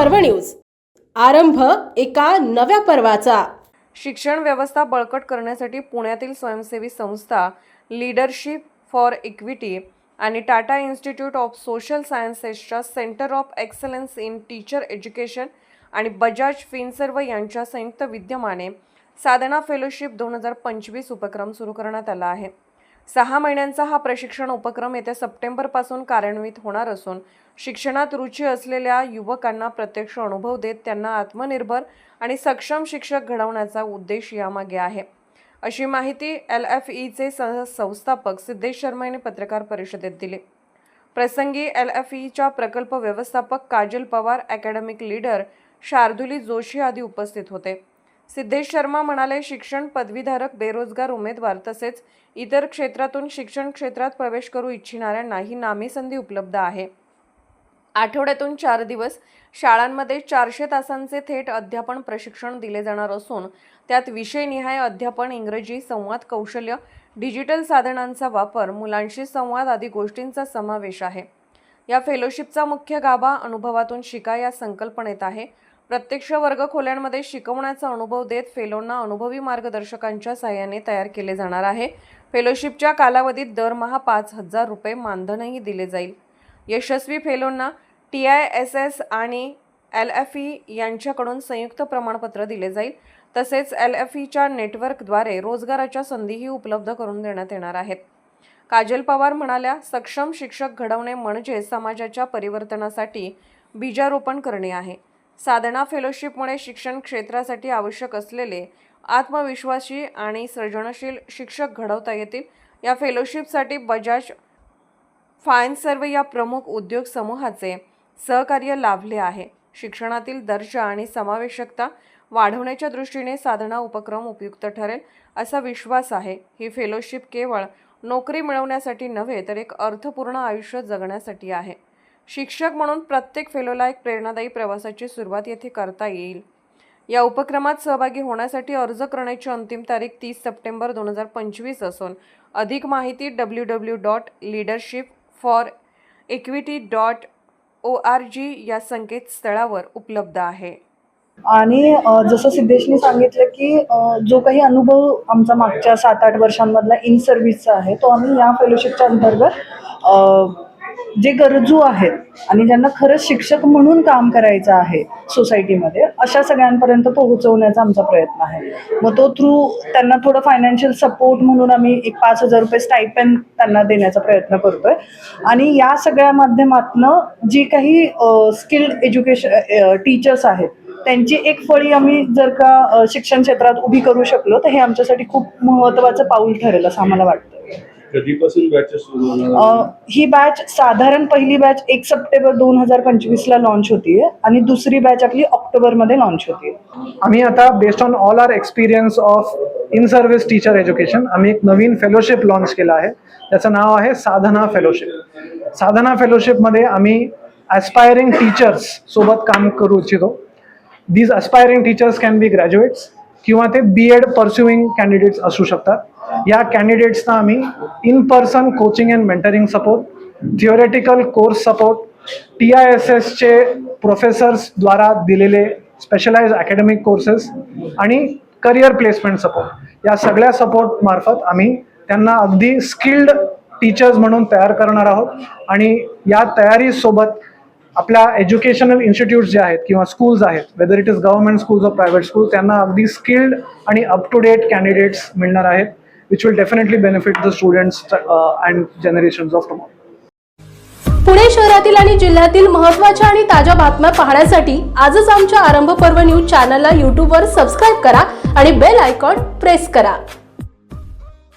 पर्व न्यूज. आरंभ एका नव्या पर्वाचा. शिक्षण व्यवस्था बळकट करण्यासाठी पुण्यातील स्वयंसेवी संस्था लीडरशिप फॉर इक्विटी आणि Tata institute of social सायन्सेसच्या centre of excellence in teacher education आणि बजाज फिनसर्व यांच्या संयुक्त विद्यमाने साधना फेलोशिप दोन हजार पंचवीस उपक्रम सुरू करण्यात आला आहे. सहा महिन्यांचा हा प्रशिक्षण उपक्रम येत्या सप्टेंबरपासून कार्यान्वित होणार असून शिक्षणात रुची असलेल्या युवकांना प्रत्यक्ष अनुभव देत त्यांना आत्मनिर्भर आणि सक्षम शिक्षक घडवण्याचा उद्देश यामागे आहे. अशी माहिती एल एफ ईचे सह संस्थापक सिद्धेश शर्मा यांनी पत्रकार परिषदेत दिली. प्रसंगी एल एफ ईच्या प्रकल्प व्यवस्थापक काजल पवार अकॅडमिक लीडर शार्दुली जोशी आदी उपस्थित होते. सिद्धेश शर्मा म्हणाले शिक्षण पदवीधारक बेरोजगार उमेदवार तसेच इतर क्षेत्रातून शिक्षण क्षेत्रात प्रवेश करू इच्छिणाऱ्यांना ही नामी संधी उपलब्ध आहे. आठवड्यातून चार दिवस शाळांमध्ये चारशे तासांचे थेट अध्यापन प्रशिक्षण दिले जाणार असून त्यात विषयनिहाय अध्यापन इंग्रजी संवाद कौशल्य डिजिटल साधनांचा वापर मुलांशी संवाद आदी गोष्टींचा समावेश आहे. या फेलोशिपचा मुख्य गाभा अनुभवातून शिका या संकल्पनेत आहे. प्रत्यक्ष वर्ग खोल्यांमध्ये शिकवण्याचा अनुभव देत फेलोंना अनुभवी मार्गदर्शकांच्या सहाय्याने तयार केले जाणार आहे. फेलोशिपच्या कालावधीत दरमहा पाच हजार रुपये मानधनही दिले जाईल. यशस्वी फेलोंना टी आय एस एस आणि एल एफ ई यांच्याकडून संयुक्त प्रमाणपत्र दिले जाईल. तसेच एल एफ ईच्या नेटवर्कद्वारे रोजगाराच्या संधीही उपलब्ध करून देण्यात येणार आहेत. काजल पवार म्हणाल्या सक्षम शिक्षक घडवणे म्हणजे समाजाच्या परिवर्तनासाठी बीजारोपण करणे आहे. साधना फेलोशिपमुळे शिक्षण क्षेत्रासाठी आवश्यक असलेले आत्मविश्वासी आणि सृजनशील शिक्षक घडवता येतील. या फेलोशिपसाठी बजाज फायन्सर्व या प्रमुख उद्योग समूहाचे सहकार्य लाभले आहे. शिक्षणातील दर्जा आणि समावेशकता वाढवण्याच्या दृष्टीने साधना उपक्रम उपयुक्त ठरेल असा विश्वास आहे. ही फेलोशिप केवळ नोकरी मिळवण्यासाठी नव्हे तर एक अर्थपूर्ण आयुष्य जगण्यासाठी आहे. शिक्षक म्हणून प्रत्येक फेलोला एक प्रेरणादायी प्रवासाची सुरुवात येथे करता येईल. या उपक्रमात सहभागी होण्यासाठी अर्ज करण्याची अंतिम तारीख तीस सप्टेंबर दोन हजार पंचवीस असून अधिक माहिती W W dot leadership for equity dot O R G या संकेतस्थळावर उपलब्ध आहे. आणि जसं सिद्धेशने सांगितलं की जो काही अनुभव आमचा मागच्या सात आठ वर्षांमधला इन सर्व्हिसचा आहे तो आम्ही या फेलोशिपच्या अंतर्गत जे गरजू आहेत आणि ज्यांना खरंच शिक्षक म्हणून काम करायचं आहे सोसायटीमध्ये अशा सगळ्यांपर्यंत पोहोचवण्याचा आमचा प्रयत्न आहे. मग तो थ्रू त्यांना थोडं फायनान्शियल सपोर्ट म्हणून आम्ही एक पाच हजार रुपये स्टायपेन त्यांना देण्याचा प्रयत्न करतोय. आणि या सगळ्या माध्यमातनं जी काही स्किल्ड एज्युकेशन टीचर्स आहेत त्यांची एक फळी आम्ही जर का शिक्षण क्षेत्रात उभी करू शकलो तर हे आमच्यासाठी खूप महत्त्वाचं पाऊल ठरेल असं आम्हाला वाटतं. कधीपासून बॅचेस सुरू होणार ही बॅच साधारण पहिली बॅच एक सप्टेंबर दोन हजार पंचवीसला लॉन्च होतीये आणि दुसरी बॅच आपली ऑक्टोबरमध्ये लॉन्च होतीये. आम्ही आता based on all our experience of in service teacher education आम्ही एक नवीन फेलोशिप लॉन्च केलं आहे. त्याचं नाव आहे साधना फेलोशिप साधना फेलोशिपमध्ये आम्ही ॲस्पायरिंग टीचर्स सोबत काम करू इच्छितो. These aspiring teachers can be graduates किंवा ते बी एड परस्युइंग कॅन्डिडेट्स असू शकतात. या कॅन्डिडेट्सना आम्ही in person coaching and mentoring support theoretical course support T I S एसचे प्रोफेसर्सद्वारा दिलेले स्पेशलाइज अकॅडमिक कोर्सेस आणि करिअर प्लेसमेंट सपोर्ट या सगळ्या सपोर्ट मार्फत आम्ही त्यांना अगदी स्किल्ड टीचर्स म्हणून तयार करणार आहोत आणि या तयारीसोबत आपल्या एज्युकेशनल इन्स्टिट्यूट्स जे आहेत किंवा स्कूल्स आहेत whether it is government schools of private school त्यांना अगदी स्किल्ड आणि अप टू डेट कॅन्डिडेट्स मिळणार आहेत. Which will definitely benefit the uh, and generations of tomorrow. Pune शहरातील आणि जिल्ह्यातील महत्त्वाच्या आणि ताज्या बातम्या पाहण्यासाठी आजच आमच्या आरंभ पर्व न्यूज चॅनलला यूट्यूबवर सबस्क्राईब करा आणि बेल आयकॉन प्रेस करा